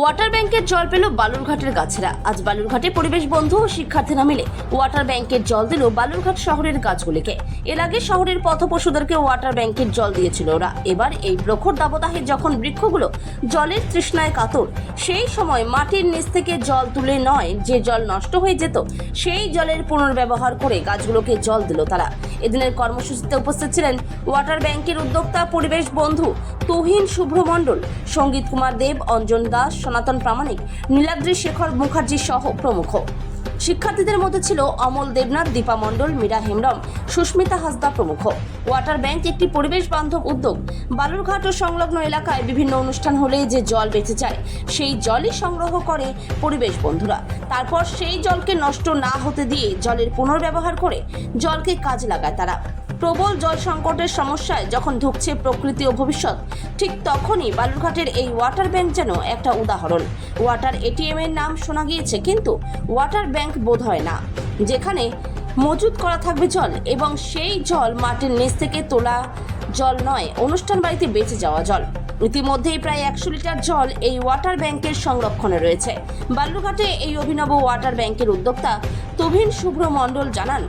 Water ব্যাংকের জল পেল বালুরঘাটের গাছেরা। আজ বালুরঘাটে পরিবেশ বন্ধু ও শিক্ষার্থীরা মিলে ওয়াটার ব্যাংকের জল দিল বালুরঘাট শহরের গাছগুলিকে। এর আগে শহরের পথ পশুদেরকে ওয়াটার ব্যাংকের জল দিয়েছিল ওরা। এবার এই প্রখর দাবদাহে যখন বৃক্ষগুলো জলের তৃষ্ণায় কাতর, সেই সময় মাটির নিচ থেকে জল তুলে নয়, যে জল নষ্ট হয়ে যেত, সেই জলের পুনর্ব্যবহার করে গাছগুলোকে জল দিল তারা। এদিনের কর্মসূচিতে উপস্থিত ছিলেন ওয়াটার ব্যাংকের উদ্যোক্তা পরিবেশ বন্ধু তুহিন শুভ্র মণ্ডল সংগীত কুমার দেব, অঞ্জন দাস, সনাতন প্রামাণিক, নীলাদ্রি শেখর মুখার্জি সহ প্রমুখ। শিক্ষার্থীদের মধ্যে ছিল অমল দেবনাথ, দীপা মণ্ডল, মীরা হেমব্রম, সুস্মিতা হাসদা প্রমুখ। ওয়াটার ব্যাংক একটি পরিবেশ বান্ধব উদ্যোগ। বালুরঘাট ও সংলগ্ন এলাকায় বিভিন্ন অনুষ্ঠান হলে যে জল বেঁচে যায়, সেই জলই সংগ্রহ করে পরিবেশ বন্ধুরা। তারপর সেই জলকে নষ্ট না হতে দিয়ে জলের পুনর্ব্যবহার করে জলকে কাজে লাগায় তারা। প্রবল জল সংকটের সমস্যায় যখন ঢুকছে প্রকৃতি ও ভবিষ্যৎ, ঠিক তখনই বালুরঘাটের এই ওয়াটার ব্যাংক যেন একটা উদাহরণ। ওয়াটার এটিএম এর নাম শোনা গিয়েছে, কিন্তু ওয়াটার ব্যাংক বোধ হয় না, যেখানে মজুত করা থাকবে জল এবং সেই জল মাটির নিচ থেকে তোলা জল নয়, অনুষ্ঠান বাড়িতে বেঁচে যাওয়া জল। ইতিমধ্যেই প্রায় একশো লিটার জল এই ওয়াটার ব্যাংকের সংরক্ষণে রয়েছে। বালুরঘাটে এই অভিনব ওয়াটার ব্যাংকের উদ্যোক্তা তভিন শুভ্র মণ্ডল জানান,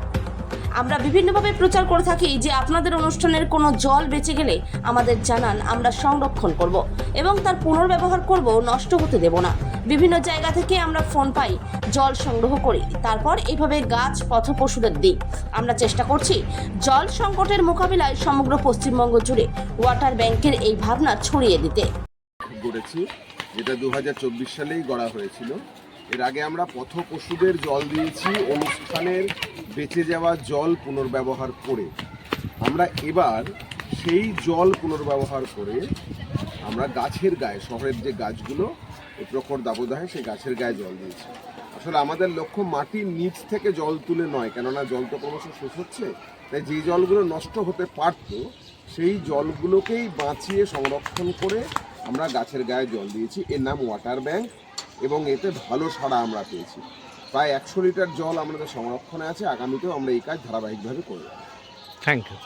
আমরা বিভিন্নভাবে প্রচার করে থাকি যে আপনাদের অনুষ্ঠানের কোনো জল বেঁচে গেলে আমাদের জানান আমরা সংরক্ষণ করব এবং তার পুনর্ব্যবহার করব, নষ্ট হতে দেব না। বিভিন্ন জায়গা থেকে আমরা ফোন পাই, জল সংগ্রহ করি, তারপর এইভাবে গাছ, পথ পশুদের দিই আমরা চেষ্টা করছি জল সংকটের মোকাবিলায় সমগ্র পশ্চিমবঙ্গ জুড়ে ওয়াটার ব্যাংকের এই ভাবনা ছড়িয়ে দিতে। গড়েছি। যেটা দু হাজার চব্বিশ সালেই গড়া হয়েছিল। এর আগে আমরা পথ পশুদের জল দিয়েছি, অনুষ্ঠানের বেঁচে যাওয়া জল পুনর্ব্যবহার করে। আমরা এবার সেই জল পুনর্ব্যবহার করে আমরা গাছের গায়ে, শহরের যে গাছগুলো প্রখর দাবদাহে সেই গাছের গায়ে জল দিয়েছি। আসলে আমাদের লক্ষ্য মাটির নিচ থেকে জল তুলে নয়, কেননা জল তো ক্রমশ শেষ হচ্ছে। তাই যে জলগুলো নষ্ট হতে পারতো, সেই জলগুলোকেই বাঁচিয়ে সংরক্ষণ করে আমরা গাছের গায়ে জল দিয়েছি। এর নাম ওয়াটার ব্যাংক এবং এতে ভালো সাড়া আমরা পেয়েছি। প্রায় একশো লিটার জল আমাদের সংরক্ষণে আছে। আগামীতেও আমরা এই কাজ ধারাবাহিকভাবে করব। Thank you